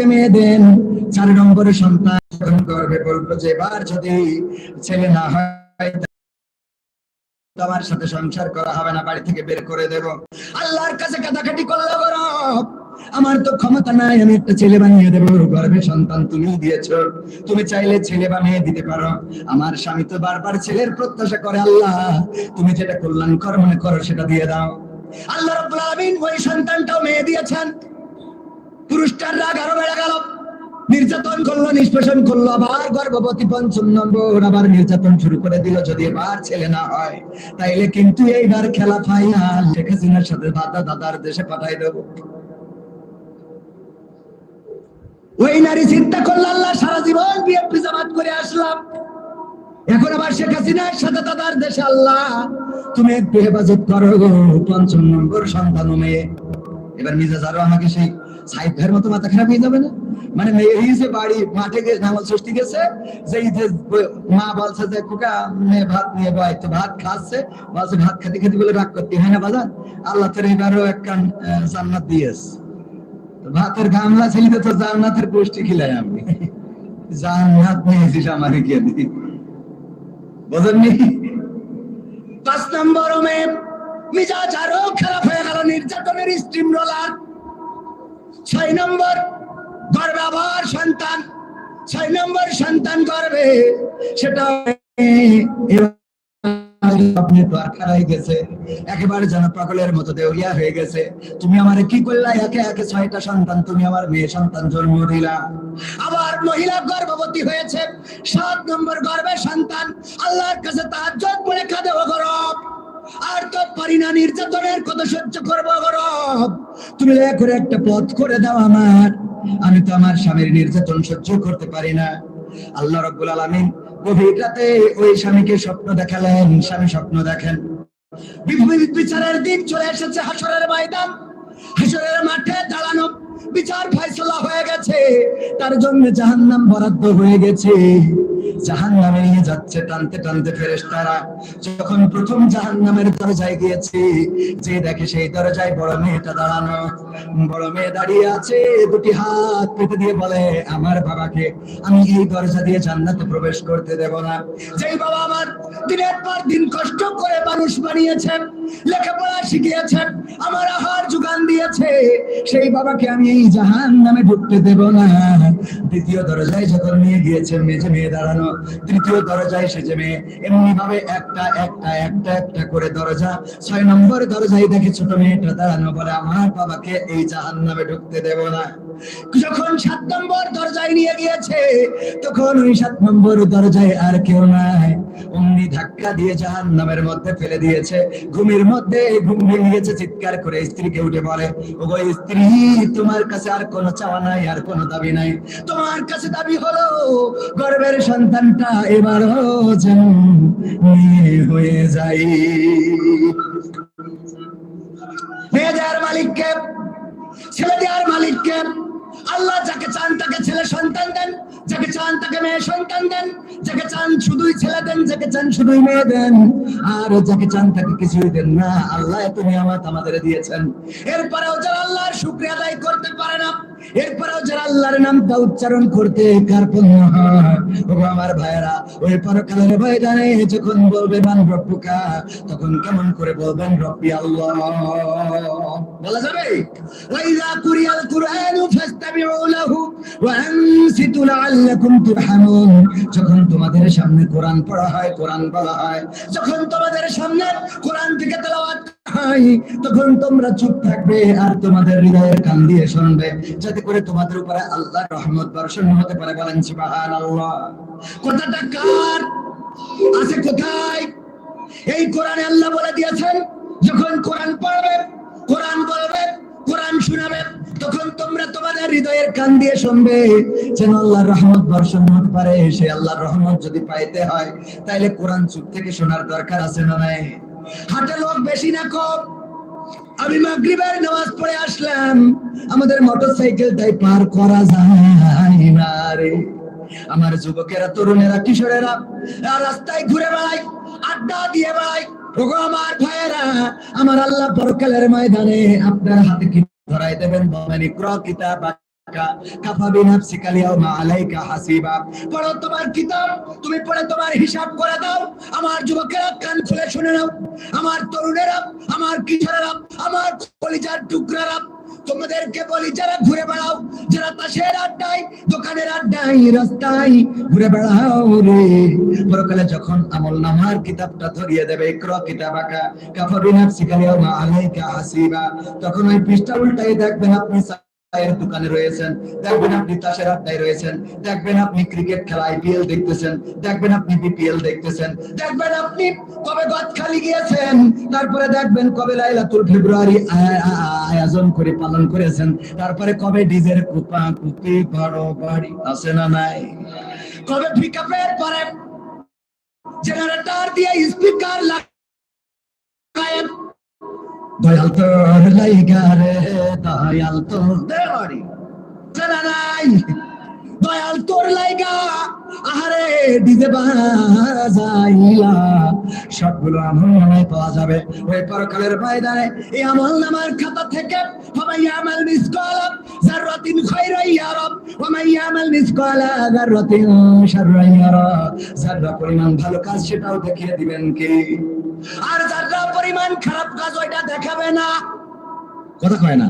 সন্তানটাকে মেয়ে দেন। চার নম্বরের সন্তান গর্বে বলব যে, এবার যদি ছেলে না হয় তোমার সাথে সংসার করা হবে না, বাড়ি থেকে বের করে দেব। আল্লাহর কাছে কাটাকাটি করল আমার তো ক্ষমতা নাই, আমি একটা ছেলে বানিয়ে সন্তান তুমি তুমি চাইলে ছেলে বা মেয়ে দিতে পারো। আমার স্বামী তো বারবার ছেলের প্রত্যাশা করে, আল্লাহ, তুমি যেটা কল্যাণকর মনে করো, সেটা দিয়ে দাও। আল্লাহ রাব্বুল আলামিন ওই সন্তানটাও মেয়ে দিয়েছেন। পুরুষটার রাগ আরও বেড়ে গেল। নির্যাতন করল, নিষ্পেষণ করল, আবার গর্ভবতী পঞ্চম নম্বর আবার নির্যাতন শুরু করে দিল। যদি এবার ছেলে না হয়, তাইলে কিন্তু এইবার খেলা ফাইনাল শেখ হাসিনার সাথে দাদা, দাদার দেশে পাঠাই দেবো। ওই নারী চিন্তা করল, আল্লাহ, সারা জীবন বিএনপি জামাত করে আসলাম। এখন আবার শেখ হাসিনার সাথে দাদার দেশে আল্লাহ, তুমি একটু হেফাজত করো পঞ্চম নম্বর সন্তান মেয়ে। এবার মিজাজ আরও আমাকে সেই সাইড ভাইয়ের মতো মাথা খারাপ হয়ে যাবে না? মানে মেয়ে হয়েছে বাড়ি, মাঠে গিয়ে নামাজ ষষ্ঠী গেছে, যে এই যে মা বলছে যে, খোকা মেয়ে ভাত নিয়ে বয়, তো ভাত খাচ্ছে। বলছে, ভাত খেতে খেতে বলে রাগ করতে, হয় না বাজার আল্লাহ তোর এবারও এক কান জান্নাত দিয়েছে। ভাতের গামলা ছেলে তো জান্নাতের পুষ্টি খিলাই আমি। জান্নাত নিয়েছিস আমার কে বোঝেননি? পাঁচ নম্বর মে মিজাজ আরও খারাপ হয়ে গেল, নির্যাতনের স্ট্রিম রোলার ছয় নম্বর গর্বে সন্তান, ছয় নম্বর সন্তান গর্বে সেটা একেবারে যেন হয়ে গেছে। তুমি আমারে কি একে একে ছয়টা সন্তান, তুমি আমার সন্তান জন্ম আবার মহিলা গর্ভবতী হয়েছে, সাত নম্বর গর্ভের সন্তান, আল্লাহর কাছে তার পড়ে কাঁদে ও গরব আর তো পারি না, নির্যাতনের কত সহ্য করব, গরব। তুমি দয়া করে একটা পথ করে দাও আমার। আমি তো আমার স্বামীর নির্যাতন সহ্য করতে পারি না। আল্লাহ রব্বুল আলামিন গভীর রাতে ওই স্বামীকে স্বপ্ন দেখালেন, স্বামী স্বপ্ন দেখেন। বিচারের দিন চলে এসেছে হাসরের ময়দান। হাসরের মাঠে দাঁড়ানো বিচার ফয়সলা হয়ে গেছে। তার জন্য জাহান্নাম বরাদ্দ হয়ে গেছে। জাহান্নামে নিয়ে যাচ্ছে টানতে টানতে ফেরেস তারা যখন প্রথম জাহান নামের দরজায় গিয়েছে, যে দেখে সেই দরজায় বড় মেয়েটা দাঁড়ানো। বড় মেয়ে দাঁড়িয়ে আছে, দুটি হাত পেতে দিয়ে বলে, আমার বাবাকে আমি এই দরজা দিয়ে জান্নাতে প্রবেশ করতে দেব না। যেই বাবা আমার দিনের পর দিন কষ্ট করে মানুষ বানিয়েছেন, লেখাপড়া শিখিয়েছেন, আমার আহার যোগান দিয়েছে। সেই বাবাকে আমি এই জাহান নামে ঢুকতে দেব না। দ্বিতীয় দরজায় যখন নিয়ে গিয়েছে মেজে মেয়ে দাঁড়ানো, তৃতীয় দরজায় সেজে মেয়ে এমনি ভাবে একটা একটা একটা একটা করে দরজা, ছয় নম্বর দরজায় দেখে ছোট মেয়েটা দাঁড়ানো বলে, আমার বাবাকে এই জাহান নামে ঢুকতে দেব না। যখন সাত নম্বর দরজায় নিয়ে গিয়েছে, তখন ওই সাত নম্বর দরজায় আর কেউ নাই। অমনি ধাক্কা দিয়ে জাহান নামের মধ্যে ফেলে দিয়েছে। ঘুমের মধ্যে ঘুম ভেঙে গেছে চিৎকার করে স্ত্রীকে উঠে বলে ও গো স্ত্রী, তোমার কাছে আর কোনো চাওয়া নাই, আর কোনো দাবি নাই। তোমার কাছে দাবি হলো, গর্বের সন্তানটা এবারও যেন হয়ে যায়। মেয়ে দেওয়ার মালিককে, ছেলে দেওয়ার মালিককে, আল্লাহ যাকে চান তাকে ছেলে সন্তান দেন। যাকে চান তাকে মেয়ে সন্তান দেন যাকে চান শুধুই ছেলে দেন যাকে চান শুধুই মেয়ে দেন। আর যাকে চান তাকে কিছুই দেন না। আল্লাহ তুমি নিয়ামত আমাদের দিয়েছেন। এরপরেও যারা আল্লাহর শুক্রিয়া আদায় করতে পারে না এরপরেও যারা আল্লাহর নামটা উচ্চারণ করতে কার আমার ভাইয়েরা, ওই পরকালের ময়দানে যখন বলবে, মান রব্বুকা? তখন কেমন করে বলবেন, রব্বি আল্লাহ যখন তোমাদের সামনে কোরআন পড়া হয়, কোরআন বলা হয়, যখন তোমাদের সামনে কোরআন থেকে তেলাওয়াত তখন তোমরা চুপ থাকবে আর তোমাদের হৃদয়ের কান দিয়ে শুনবে। যাতে করে তোমাদের উপরে আল্লাহর রহমত, বর্ষণ হতে পারে বলেন কথাটা কার? আছে কোথায়? এই কোরআনে আল্লাহ বলে দিয়েছেন, যখন কোরআন পড়বে, কোরআন বলবে, কোরআন তখন তোমরা তোমাদের হৃদয়ের কান দিয়ে শুনবে যেন আল্লাহর রহমত, বর্ষণ হতে পারে। সে আল্লাহর রহমত যদি পাইতে হয়, তাইলে কোরআন চুপ থেকে শোনার দরকার আছে না নাই? হাটে লোক বেশি না কম। আমি মাগরিবের নামাজ পড়ে আসলাম। আমাদের মোটরসাইকেল তাই পার করা যায় না রে। আমার যুবকেরা, তরুণেরা, কিশোরেরা রাস্তায় ঘুরে বেড়ায়, আড্ডা দিয়ে বেড়ায়। ওগো আমার ভাইয়েরা, আমার আল্লাহ পরকালের ময়দানে আপনার হাতে কি ধরাই দেবেন? বলেন, ইকরা কিতাব তোমাদেরকে বলি যারা ঘুরে বেড়াও, যারা তাসের আড্ডায়, দোকানের আড্ডায়, রাস্তায় ঘুরে বেড়াও রে। পরকালে যখন আমল নামার কিতাবটা ধরিয়ে দেবে ক্র কিতাব আঁকা কাফা বিনাফসিকা আল-ইয়াওমা আলাইকা হাসিবা, তখন ওই পৃষ্ঠা উল্টাই দেখবেন আপনি দোকানে রয়েছেন, দেখবেন আপনি তাসের আড্ডায় রয়েছেন, দেখবেন আপনি ক্রিকেট খেলা আইপিএল দেখতেছেন, দেখবেন আপনি বিপিএল দেখতেছেন, দেখবেন আপনি কবে গিয়েছেন, তারপরে দেখবেন কবে লাইলাতুল ফেব্রুয়ারি আয়োজন করে পালন করেছেন, তারপরে কবে ডিজের কুপা কুপি বড় বাড়ি আছে না নাই? কবে পিকআপের পরে জেনারেটর দিয়ে স্পিকার লাগায় দয়াল তোর লাইগা রে দয়াল তোর দেওয়ারি। জানা নাই, দয়াল তোর লাইগা, আহারে ডিজে বাজাইলা সবগুলো আমল পাওয়া যাবে। ওই পরকালের ময়দানে, এই আমল নামার খাতা থেকে ফামান ইয়ামাল মিসকালা যাররাতিন খায়রান ইয়ারা ওয়া মান ইয়ামাল মিসকালা যাররাতিন শাররান ইয়ারা যারা পরিমাণ ভালো কাজ সেটাও দেখিয়ে দিবেন কি? আর যারা পরিমাণ খারাপ কাজ ওইটা দেখাবে না। কথা কয় না।